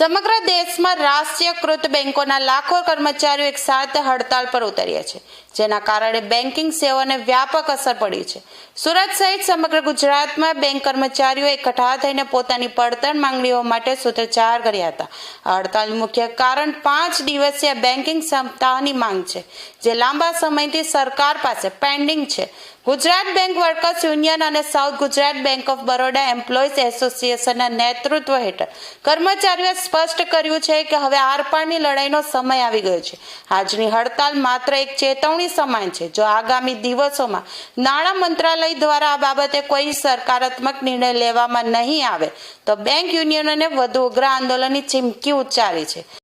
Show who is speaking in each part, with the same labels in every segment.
Speaker 1: સમગ્ર દેશમાં રાષ્ટ્રીયકૃત બેંકોના લાખો કર્મચારીઓ એક સાથે હડતાલ પર ઉતર્યા છે, જેના કારણે બેન્કિંગ સેવાને વ્યાપક અસર પડી છે. સુરત સહિત સમગ્ર ગુજરાતમાં બેંક કર્મચારીઓ એકઠા થઈને પોતાની પડતર માંગણીઓ માટે સૂત્રોચ્ચાર કર્યા હતા. હડતાલનું મુખ્ય કારણ પાંચ દિવસીય બેન્કિંગ સપ્તાહની માંગ છે, જે લાંબા સમયથી સરકાર પાસે પેન્ડિંગ છે. ગુજરાત બેંક વર્કર્સ યુનિયન અને south Gujarat bank of Baroda employees એસોસિએશનના નેતૃત્વ હેઠળ કર્મચારીઓએ સ્પષ્ટ કર્યું છે કે હવે આરપારની લડાઈનો સમય આવી ગયો છે. આજની હડતાલ માત્ર એક ચેતવણી સમાન છે. જો આગામી દિવસોમાં નાણાં મંત્રાલય દ્વારા આ બાબતે કોઈ સકારાત્મક નિર્ણય લેવામાં નહીં આવે, તો બેંક યુનિયનોને વધુ ઉગ્ર આંદોલનની ચીમકી ઉચ્ચારી છે.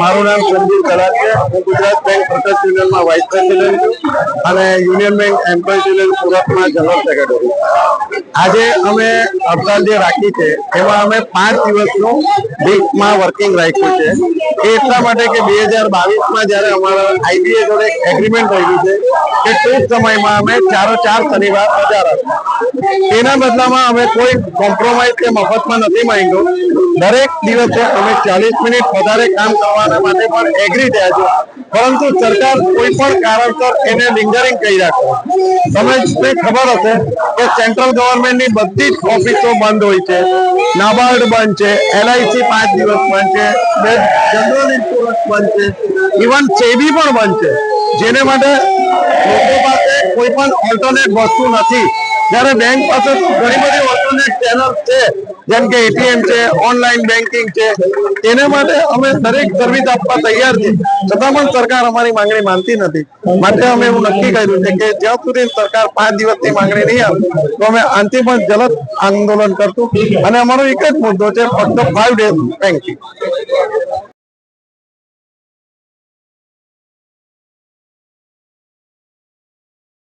Speaker 2: મારું નામ સંજીવ કલાર છે હું ગુજરાત બેંક વર્કર્સ યુનિયનમાં વાઇસ પ્રેસિડેન્ટ છું અને યુનિયન બેંક એમ્પ્લોય યુનિયન સુરતમાં જનરલ સેક્રેટરી. આજે અમે હડતાલ જે રાખી છે, એમાં અમે પાંચ દિવસનું વીકમાં વર્કિંગ રાખ્યું છે. એટલા માટે કે બે હજાર બાવીસમાં જ્યારે અમારા આઈબીએ જોડે એગ્રીમેન્ટ થયેલું છે કે ટૂંક સમયમાં અમે ચારો ચાર શનિવાર રજા રાખીશું. એના બદલામાં અમે કોઈ કોમ્પ્રોમાઇઝ કે મફતમાં નથી માંગ્યો. દરેક દિવસે અમે ચાલીસ મિનિટ વધારે કામ કરવાના માટે પણ એગ્રી થયા છે પરંતુ સરકાર કોઈ પણ કારણસર એને લિંગરિંગ કરી રાખે. તમને ખબર હશે કે સેન્ટ્રલ ગવર્મેન્ટની બધી જ ઓફિસો બંધ હોય છે, નાબાર્ડ બંધ છે એલઆઈસી પાંચ દિવસ બંધ છે જનરલ ઇન્સ્યોરન્સ બંધ છે ઇવન સેબી પણ બંધ છે. જેને માટે લોકો પાસે કોઈ પણ ઓલ્ટરનેટ વસ્તુ નથી. જ્યારે બેંક પાસે ઘણી બધી ઓલ્ટરનેટ ચેનલ છે, જેમ કે એટીએમ છે ઓનલાઈન બેન્કિંગ છે, તેને માટે અમે દરેક સર્વિસ આપવા તૈયાર છીએ. છતાં પણ સરકાર અમારી માંગણી માનતી નથી. માટે અમે એવું નક્કી કર્યું છે કે જ્યાં સુધી સરકાર પાંચ દિવસની માંગણી નહીં આવે, તો અમે આનાથી પણ જલદ આંદોલન કરશું. અને અમારો એક જ મુદ્દો છે ફક્ત ફાઈવ ડેઝ બેન્કિંગ